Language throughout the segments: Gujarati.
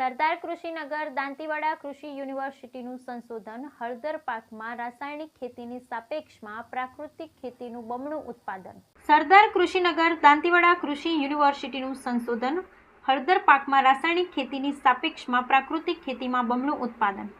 સરદાર કૃષિનગર દાંતીવાડા કૃષિ યુનિવર્સિટીનું સંશોધન હળદર પાકમાં રાસાયણિક ખેતીની સાપેક્ષમાં પ્રાકૃતિક ખેતીનું બમણું ઉત્પાદન. સરદાર કૃષિનગર દાંતીવાડા કૃષિ યુનિવર્સિટીનું સંશોધન હળદર પાકમાં રાસાયણિક ખેતીની સાપેક્ષમાં પ્રાકૃતિક ખેતીમાં બમણું ઉત્પાદન.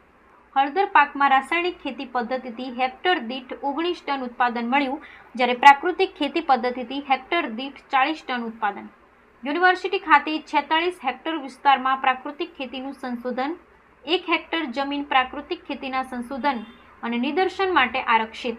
હળદર પાકમાં રાસાયણિક ખેતી પદ્ધતિથી હેક્ટર દીઠ ઓગણીસ ટન ઉત્પાદન મળ્યું, જ્યારે પ્રાકૃતિક ખેતી પદ્ધતિથી હેક્ટર દીઠ ચાળીસ ટન ઉત્પાદન. યુનિવર્સિટી ખાતે છેતાળીસ હેક્ટર વિસ્તારમાં પ્રાકૃતિક ખેતીનું સંશોધન, એક હેક્ટર જમીન પ્રાકૃતિક ખેતીના સંશોધન અને નિદર્શન માટે આરક્ષિત.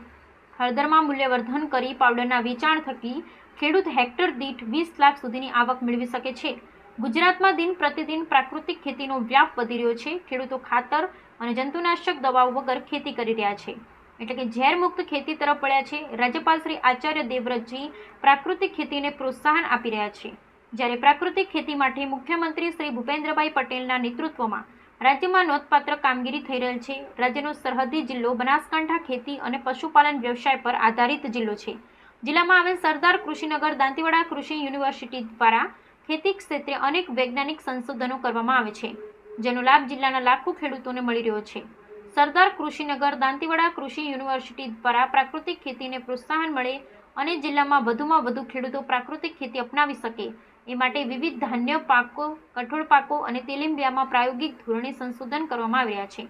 હળદરમાં મૂલ્યવર્ધન કરી પાવડરના વેચાણ થકી ખેડૂત હેક્ટર દીઠ વીસ લાખ સુધીની આવક મેળવી શકે છે. ગુજરાતમાં દિન પ્રતિદિન પ્રાકૃતિક ખેતીનો વ્યાપ વધી રહ્યો છે. ખેડૂતો ખાતર અને જંતુનાશક દવાઓ વગર ખેતી કરી રહ્યા છે. એટલે કે ઝેરમુક્ત ખેતી તરફ વળ્યા છે. રાજ્યપાલ શ્રી આચાર્ય દેવવ્રતજી પ્રાકૃતિક ખેતીને પ્રોત્સાહન આપી રહ્યા છે. જ્યારે પ્રાકૃતિક ખેતી માટે મુખ્યમંત્રી શ્રી ભૂપેન્દ્રભાઈ પટેલના નેતૃત્વમાં રાજ્યમાં નોંધપાત્ર કામગીરી થઈ રહેલ છે. રાજ્યનો સરહદી જિલ્લો બનાસકાંઠા ખેતી અને પશુપાલન વ્યવસાય પર આધારિત જિલ્લો છે. જિલ્લામાં આવેલ સરદાર કૃષિનગર દાંતીવાડા કૃષિ યુનિવર્સિટી દ્વારા ખેતી ક્ષેત્રે અનેક વૈજ્ઞાનિક સંશોધનો કરવામાં આવે છે, જેનો લાભ જિલ્લાના લાખો ખેડૂતોને મળી રહ્યો છે. સરદાર કૃષિનગર દાંતીવાડા કૃષિ યુનિવર્સિટી દ્વારા પ્રાકૃતિક ખેતીને પ્રોત્સાહન મળે અને જિલ્લામાં વધુમાં વધુ ખેડૂતો પ્રાકૃતિક ખેતી અપનાવી શકે. એ માટે વિવિધ ધાન્ય પાકો, કઠોળ પાકો અને તેલીબિયામાં પ્રાયોગિક ધોરણે સંશોધન કરવામાં આવી રહ્યા છે.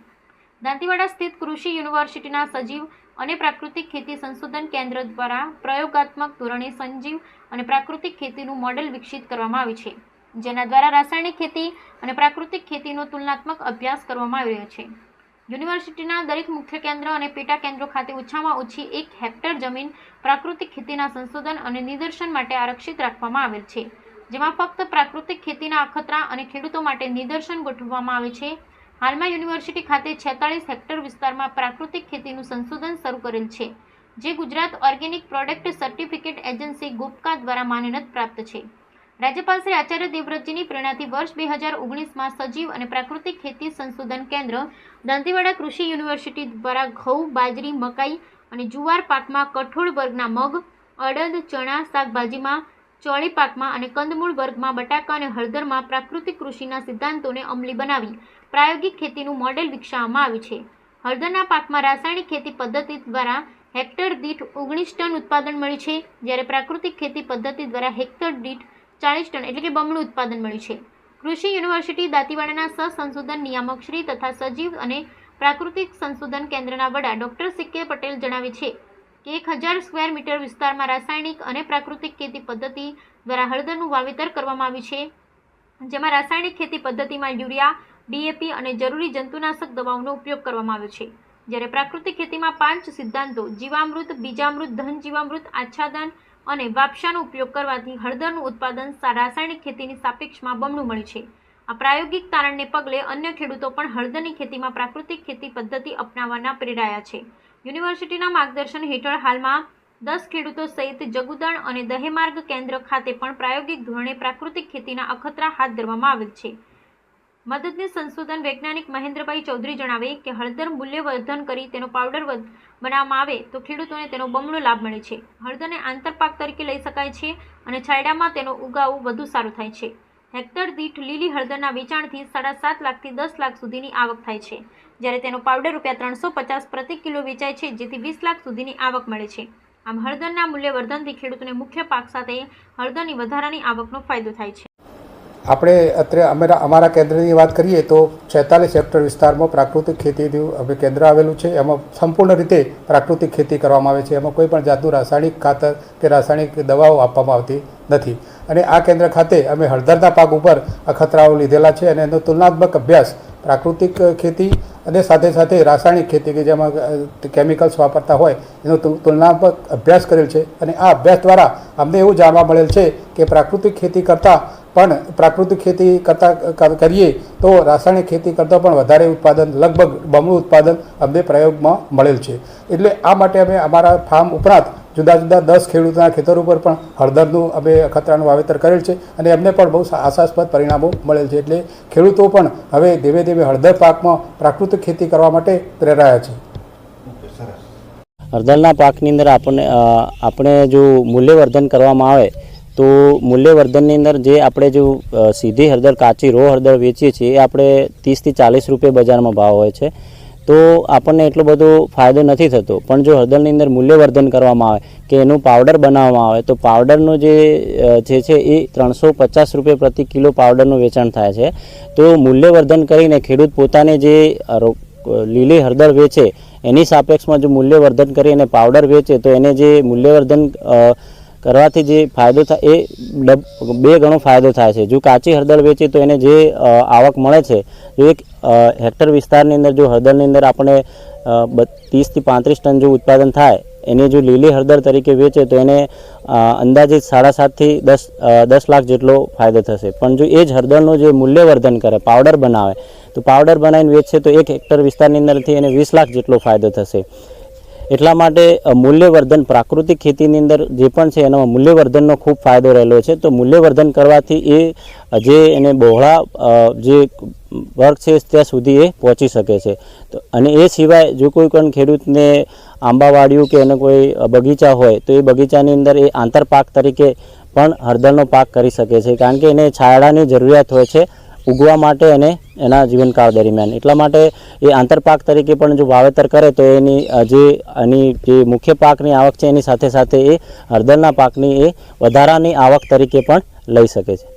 દાંતીવાડા સ્થિત કૃષિ યુનિવર્સિટીના સજીવ અને પ્રાકૃતિક ખેતી સંશોધન કેન્દ્ર દ્વારા પ્રયોગાત્મક ધોરણે સંજીવ અને પ્રાકૃતિક ખેતીનું મોડેલ વિકસિત કરવામાં આવ્યું છે. જેના દ્વારા રાસાયણિક ખેતી અને પ્રાકૃતિક ખેતીનો તુલનાત્મક અભ્યાસ કરવામાં આવી રહ્યો છે. યુનિવર્સિટીના દરેક મુખ્ય કેન્દ્ર અને પેટા કેન્દ્રો ખાતે ઓછામાં ઓછી એક હેક્ટર જમીન પ્રાકૃતિક ખેતીના સંશોધન અને નિદર્શન માટે આરક્ષિત રાખવામાં આવેલ છે. જેમાં ફક્ત પ્રાકૃતિક ખેતીના અખતરા અને ખેડૂતો માટે નિદર્શન ગોઠવવામાં આવે છે. હાલમાં યુનિવર્સિટી ખાતે છેતાળીસ હેક્ટર વિસ્તારમાં પ્રાકૃતિક ખેતીનું સંશોધન શરૂ કરેલ છે, જે Gujarat organic product certificate agency ગુપ્કા દ્વારા માન્યત પ્રાપ્ત છે. રાજ્યપાલ શ્રી આચાર્ય દેવવ્રતજીની પ્રેરણાથી વર્ષ બે હજાર ઓગણીસમાં સજીવ અને પ્રાકૃતિક ખેતી સંશોધન કેન્દ્ર દાંતીવાડા કૃષિ યુનિવર્સિટી દ્વારા ઘઉં, બાજરી, મકાઈ અને જુવાર પાકમાં કઠોળ વર્ગના મગ, અડદ, ચણા, શાકભાજીમાં ચોળી પાકમાં અને કંદમૂળ વર્ગમાં બટાકા અને હળદરમાં પ્રાકૃતિક કૃષિના સિદ્ધાંતોને અમલી બનાવી પ્રાયોગિક ખેતીનું મોડેલ વિકસાવવામાં આવ્યું છે. હળદરના પાકમાં રાસાયણિક ખેતી પદ્ધતિ દ્વારા હેક્ટર દીઠ ઓગણીસ ટન ઉત્પાદન મળ્યું છે, જ્યારે પ્રાકૃતિક ખેતી પદ્ધતિ દ્વારા હેક્ટર દીઠ ચાળીસ ટન એટલે કે બમણું ઉત્પાદન મળ્યું છે. કૃષિ યુનિવર્સિટી દાંતીવાડાના સહસંશોધન નિયામક શ્રી તથા સજીવ અને પ્રાકૃતિક સંશોધન કેન્દ્રના વડા ડોક્ટર સિક્કે પટેલ જણાવે છે કે એક હજાર સ્ક્વેર મીટર વિસ્તારમાં રાસાયણિક અને પ્રાકૃતિક ખેતી પદ્ધતિ દ્વારા હળદરનું વાવેતર કરવામાં આવ્યું છે. જેમાં રાસાયણિક ખેતી પદ્ધતિમાં યુરિયા ડીએપી અને જરૂરી જંતુનાશક દવાઓનો ઉપયોગ કરવામાં આવ્યો છે. જ્યારે પ્રાકૃતિક ખેતીમાં પાંચ સિદ્ધાંતો, જીવામૃત, બીજામૃત ધન જીવામૃત આચ્છાદન અને વાપસાનો ઉપયોગ કરવાથી હળદરનું ઉત્પાદન રાસાયણિક ખેતીની સાપેક્ષમાં બમણું મળ્યું છે. આ પ્રાયોગિક તારણને પગલે અન્ય ખેડૂતો પણ હળદરની ખેતીમાં પ્રાકૃતિક ખેતી પદ્ધતિ અપનાવવાના પ્રેરાયા છે. યુનિવર્સિટીના માર્ગદર્શન હેઠળ હાલમાં દસ ખેડૂતો સહિત જગુદણ અને દહેમાર્ગ કેન્દ્ર ખાતે પણ પ્રાયોગિક ધોરણે પ્રાકૃતિક ખેતીના અખતરા હાથ ધરવામાં આવેલ છે. મદદનીશ સંશોધન વૈજ્ઞાનિક મહેન્દ્રભાઈ ચૌધરી જણાવે કે હળદર મૂલ્યવર્ધન કરી તેનો પાવડર બનાવવામાં આવે તો ખેડૂતોને તેનો બમણો લાભ મળે છે. હળદરને આંતરપાક તરીકે લઈ શકાય છે અને છાયડામાં તેનો ઉગાવ વધુ સારું થાય છે. હેક્ટર દીઠ લીલી હળદરના વેચાણથી સાડા સાત લાખથી દસ લાખ સુધીની આવક થાય છે, જ્યારે તેનો પાવડર રૂપિયા ત્રણસો પચાસ પ્રતિ કિલો વેચાય છે, જેથી વીસ લાખ સુધીની આવક મળે છે. આમ હળદરના મૂલ્યવર્ધનથી ખેડૂતોને મુખ્ય પાક સાથે હળદરની વધારાની આવકનો ફાયદો થાય છે. આપણે અત્યારે અમારા અમારા કેન્દ્રની વાત કરીએ તો છેતાલીસ હેક્ટર વિસ્તારમાં પ્રાકૃતિક ખેતીનું અમે કેન્દ્ર આવેલું છે. એમાં સંપૂર્ણ રીતે પ્રાકૃતિક ખેતી કરવામાં આવે છે. એમાં કોઈ પણ જાતનું રાસાયણિક ખાતર કે રાસાયણિક દવાઓ આપવામાં આવતી નથી. અને આ કેન્દ્ર ખાતે અમે હળદરના પાક ઉપર અખતરાઓ લીધેલા છે અને એનો તુલનાત્મક અભ્યાસ પ્રાકૃતિક ખેતી અને સાથે સાથે રાસાયણિક ખેતી કે જેમાં કેમિકલ્સ વાપરતા હોય, એનો તુલનાત્મક અભ્યાસ કરેલ છે. અને આ અભ્યાસ દ્વારા અમને એવું જાણવા મળેલ છે કે પ્રાકૃતિક ખેતી કરતાં પણ પ્રાકૃતિક ખેતી કરતાં કરીએ તો રાસાયણિક ખેતી કરતાં પણ વધારે ઉત્પાદન લગભગ બમણું ઉત્પાદન અમને પ્રયોગમાં મળેલ છે. એટલે આ માટે અમે અમારા ફાર્મ ઉપરાંત જુદા જુદા દસ ખેડૂતોના ખેતર ઉપર પણ હળદરનું અમે ખતરાનું વાવેતર કરેલ છે અને એમને પણ બહુ આશાસ્પદ પરિણામો મળેલ છે. એટલે ખેડૂતો પણ હવે ધીમે ધીમે હળદર પાકમાં પ્રાકૃતિક ખેતી કરવા માટે પ્રેરાયા છે. હળદરના પાકની અંદર આપણને આપણે જો મૂલ્યવર્ધન કરવામાં આવે તો મૂલ્યવર્ધનની અંદર જે આપણે જો સીધી હળદર, કાચી રો હળદર વેચીએ છીએ, એ આપણે ત્રીસથી ચાલીસ રૂપિયા બજારમાં ભાવ હોય છે. તો આપણને એટલો બધો ફાયદો નથી થતો. પણ જો હળદરની અંદર મૂલ્યવર્ધન કરવામાં આવે કે એનું પાવડર બનાવવામાં આવે, તો પાવડરનો જે જે છે એ ત્રણસો પચાસ રૂપિયા પ્રતિ કિલો પાવડરનું વેચાણ થાય છે. તો મૂલ્યવર્ધન કરીને ખેડૂત પોતાને જે લીલી હળદર વેચે, એની સાપેક્ષમાં જો મૂલ્યવર્ધન કરી અને પાવડર વેચે, તો એને જે મૂલ્યવર્ધન કરવાથી જે ફાયદો થાય એ બે ગણો ફાયદો થાય છે. જો કાચી હળદર વેચીએ તો એને જે આવક મળે છે, જો એક હેક્ટર વિસ્તારની અંદર જો હળદરની અંદર આપણે ત્રીસથી પાંત્રીસ ટન જો ઉત્પાદન થાય, એને જો લીલી હળદર તરીકે વેચે તો એને અંદાજિત સાડા સાતથી દસ દસ લાખ જેટલો ફાયદો થશે. પણ જો એ જ હળદરનું જે મૂલ્યવર્ધન કરે, પાવડર બનાવે, તો પાવડર બનાવીને વેચશે તો એક હેક્ટર વિસ્તારની અંદરથી એને વીસ લાખ જેટલો ફાયદો થશે. એટલા માટે મૂલ્યવર્ધન પ્રાકૃતિક ખેતીની અંદર જે પણ છે, એનામાં મૂલ્યવર્ધનનો ખૂબ ફાયદો રહેલો છે. તો મૂલ્યવર્ધન કરવાથી એ જે એને બહોળા જે વર્ગ છે, ત્યાં સુધી એ પહોંચી શકે છે. તો, અને એ સિવાય જો કોઈ પણ ખેડૂતને આંબાવાડિયું કે એને કોઈ બગીચા હોય, તો એ બગીચાની અંદર એ આંતરપાક તરીકે પણ હળદરનો પાક કરી શકે છે. કારણ કે એને છાયડાની જરૂરિયાત હોય છે. ઉગવા માટે અને એના જીવનકાળ દરમિયાન. એટલા માટે એ આંતરપાક તરીકે પણ જો વાવેતર કરે તો એની જે એની જે મુખ્ય પાકની આવક છે એની સાથે સાથે એ હળદરના પાકની એ વધારાની આવક તરીકે પણ લઈ શકે છે.